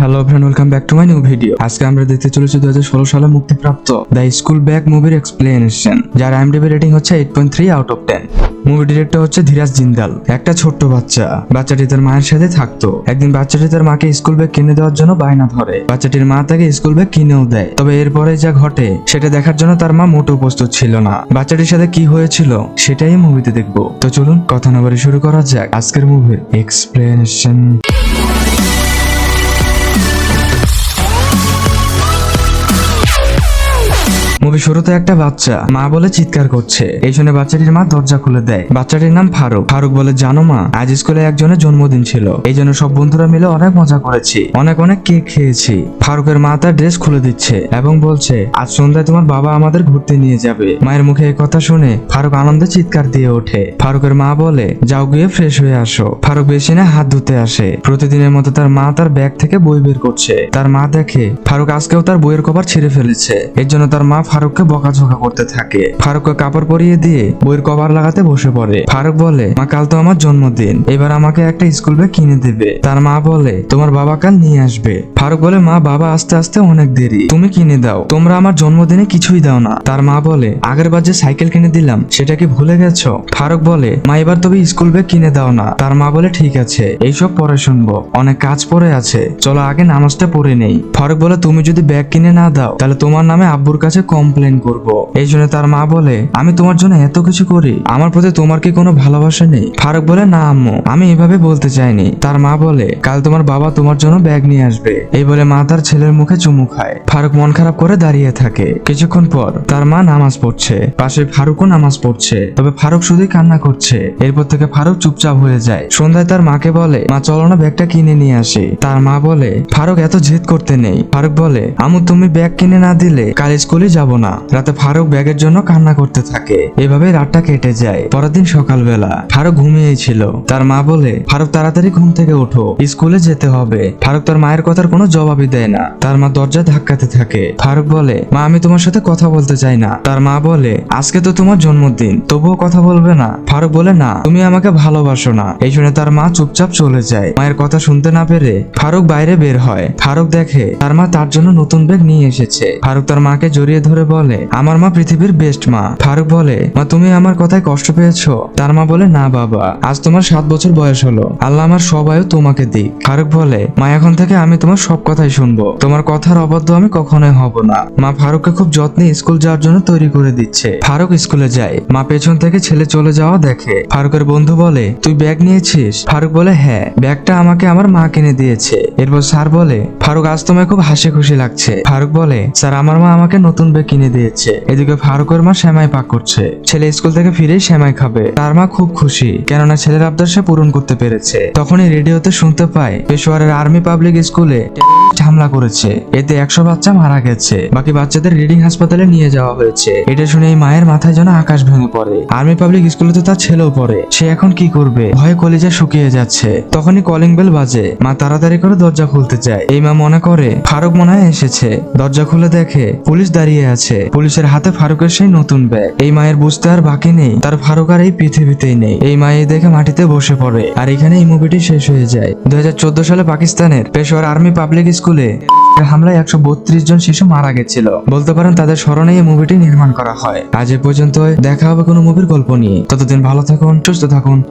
Hello friend welcome back to my new video আজকে আমরা দেখতে চলেছি দু হাজার ষোলো সালে মুক্তিপ্রাপ্ত দ্য স্কুল ব্যাগ মুভির এক্সপ্লেনেশন যার আইম আইএমডিবি রেটিং হচ্ছে eight point three out of ten movie director হচ্ছে ধীরাজ জিন্দাল। একটা ছোট্ট বাচ্চা। বাচ্চাটি তার মায়ের সাথে থাকতো। একদিন বাচ্চাটি তার মাকে স্কুল ব্যাগ কিনে দেওয়ার জন্য বায়না ধরে। বাচ্চাটির মা তাকে স্কুল ব্যাগ কিনেও দেয়। তবে এরপরে যা ঘটে, সেটা দেখার জন্য তার মা মোটেও প্রস্তুত ছিল না। বাচ্চাটির সাথে কি হয়েছিল, সেটাই মুভিতে দেখব। তো চলুন, কথা না শুরু করা যাক আজকের মুভির এক্সপ্লেনেশন মুভি শুরুতে একটা বাচ্চা মা বলে চিৎকার করছে। এই শুনে বাচ্চাটির মা দরজা খুলে দেয়। বাচ্চাটির নাম ফারুক। ফারুক বলে, জানো মা, আজ স্কুলে একজনের জন্মদিন ছিল। এই জন্য সব বন্ধুরা মিলে অনেক মজা করেছি। অনেক অনেক কেক খেয়েছি। ফারুকের মা তার ড্রেস খুলে দিচ্ছে এবং বলছে, আজ সন্ধ্যায় তোমার বাবা আমাদের ঘুরতে নিয়ে যাবে। মায়ের মুখে এই কথা শুনে ফারুক আনন্দে চিৎকার দিয়ে ওঠে। ফারুকের মা বলে, যাও গিয়ে ফ্রেশ হয়ে আসো। ফারুক বেশি না হাত ধুতে আসে। প্রতিদিনের মতো তার মা তার ব্যাগ থেকে বই বের করছে। তার মা দেখে ফারুক আজকেও তার বইয়ের কভার ছিঁড়ে ফেলেছে। এর জন্য তার মা ফারুককে বকাঝকা করতে থাকে। ফারুককে কাপড় পরিয়ে দিয়ে বইয়ের কভার লাগাতে বসে পড়ে। ফারুক বলে, মা, কাল তো আমার জন্মদিন। এবার আমাকে একটা স্কুল ব্যাগ কিনে দেবে। তার মা বলে, তোমার বাবা কাল নিয়ে আসবে। ফারুক বলে, মা, বাবা আস্তে আস্তে অনেক দেরি। তুমি কিনে দাও। তোমরা আমার জন্মদিনে কিছুই দাও না। তার মা বলে, আগের বার যে সাইকেল কিনে দিলাম, সেটা কি ভুলে গেছো? ফারুক বলে, মা, এবার তবে স্কুল ব্যাগ কিনে দাও না। তার মা বলে, ঠিক আছে, এইসব পরে শুনব। অনেক কাজ পড়ে আছে। চলো, আগে নামাজটা পড়ে নেই। ফারুক বলে, তুমি যদি ব্যাগ কিনে না দাও, তাহলে তোমার নামে আব্বুর কাছে কমপ্লেন করব। এই জন্য তার মা বলে, আমি তোমার জন্য এত কিছু করি, আমার প্রতি তোমার কি কোনো ভালোবাসা নেই? ফারুক বলে, না, আম্মু, আমি এভাবে বলতে চাইনি। তার মা বলে, কাল তোমার বাবা তোমার জন্য ব্যাগ নিয়ে আসবে। এই বলে মা তার ছেলের মুখে চুমু খায়। ফারুক মন খারাপ করে দাঁড়িয়ে থাকে। কিছুক্ষণ পর তার মা নামাজ পড়ছে। পাশে ফারুকও নামাজ পড়ছে। তবে ফারুক শুধুই কান্না করছে। এরপর থেকে ফারুক চুপচাপ হয়ে যায়। সন্ধ্যায় তার মাকে বলে, মা, চলো না ব্যাগটা কিনে নিয়ে আসি। তার মা বলে, ফারুক এত জেদ করতে নেই। ফারুক বলে আমু তুমি ব্যাগ কিনে না দিলে কাল স্কুলে যাব না। রাতে ফারুক ব্যাগের জন্য কান্না করতে থাকে। এভাবে রাতটা কেটে যায়। পরের দিন সকালবেলা ফারুক ঘুমিয়েই ছিল তার মা বলে, ফারুক, তাড়াতাড়ি ঘুম থেকে ওঠো। স্কুলে যেতে হবে। ফারুক তার মায়ের কথার কোনো জবাবই দেয় না। তার মা দরজা ধাক্কাতে থাকে। ফারুক বলে, মা, আমি তোমার সাথে কথা বলতে চাই না। তার মা বলে, আজকে তো তোমার জন্মদিন, তবুও কথা বলবে না। ফারুক বলে, না, তুমি আমাকে ভালোবাসো না। এই শুনে তার মা চুপচাপ চলে যায়। মায়ের কথা শুনতে না পেরে ফারুক বাইরে বের হয়। ফারুক দেখে তার মা তার জন্য নতুন ব্যাগ নিয়ে এসেছে। ফারুক তার মাকে জড়িয়ে ধরে বলে, আমার মা পৃথিবীর বেস্ট মা। ফারুক বলে, মা, তুমি আমার কথায় কষ্ট পেয়েছ? তার মা বলে, না, বাবা, আজ তোমার সাত বছর বয়স হলো। আল্লাহ আমার সব আয়ু তোমাকে দিক। ফারুক বলে, মা, এখন থেকে আমি তোমার সব কথাই শুনব। তোমার কথার অবাধ্য আমি কখনোই হব না। মা ফারুককে খুব যত্নে স্কুল যাওয়ার জন্য তৈরি করে দিচ্ছে। ফারুক স্কুলে যায়। মা পেছন থেকে ছেলে চলে যাওয়া দেখে। ফারুকের বন্ধু বলে, তুই ব্যাগ নিয়েছিস? ফারুক বলে হ্যাঁ ব্যাগটা আমাকে আমার মা কিনে দিয়েছে। এরপর স্যার বলে, ফারুক, আজ তোমায় খুব হাসি খুশি লাগছে। ফারুক বলে, স্যার, আমার মা আমাকে নতুন ব্যাগ কিনে দিয়েছে। এদিকে ফারুকের মা শ্যামাই পাক করছে। ছেলে স্কুল থেকে ফিরে শ্যামাই খাবে। তার মা খুব খুশি, কেননা ছেলের আবদার সে পূরণ করতে পেরেছে। তখনই রেডিওতে শুনতে পায়, পেশোয়ারের আর্মি পাবলিক স্কুলে হামলা করেছে। এতে একশো বাচ্চা মারা গেছে। বাকি বাচ্চাদের রিডিং হাসপাতালে নিয়ে যাওয়া হয়েছে। এটা শুনে এই মায়ের মাথায় যেন আকাশ ভেঙে পড়ে। আর্মি পাবলিক স্কুলে তো তার ছেলেও পড়ে। সে এখন কি করবে? ভয়ে কলিজা শুকিয়ে যাচ্ছে। তখনই কলিং বেল বাজে। মা তাড়াতাড়ি করে দরজা খুলতে যায়। এই মা মনে করে, ফারুক মনে হয় এসেছে। দরজা খুলে দেখে পুলিশ দাঁড়িয়ে আছে পুলিশের হাতে ফারুকের সেই নতুন ব্যাগ। এই মায়ের বুঝতে আর বাকি নেই। তার ফারুক আর এই পৃথিবীতেই নেই। এই মায়ে দেখে মাটিতে বসে পড়ে। আর এখানে এই মুভিটি শেষ হয়ে যায়। দুই হাজার চোদ্দ সালে পাকিস্তানের পেশোয়ার আর্মি পাবলিক স্কুলে হামলায় একশো বত্রিশ জন শিশু মারা গেছিল। বলতে পারেন তাদের স্মরণে এই মুভিটি নির্মাণ করা হয়। আজ এ পর্যন্ত দেখা হবে কোনো মুভির গল্প নিয়ে। ততদিন ভালো থাকুন, সুস্থ থাকুন.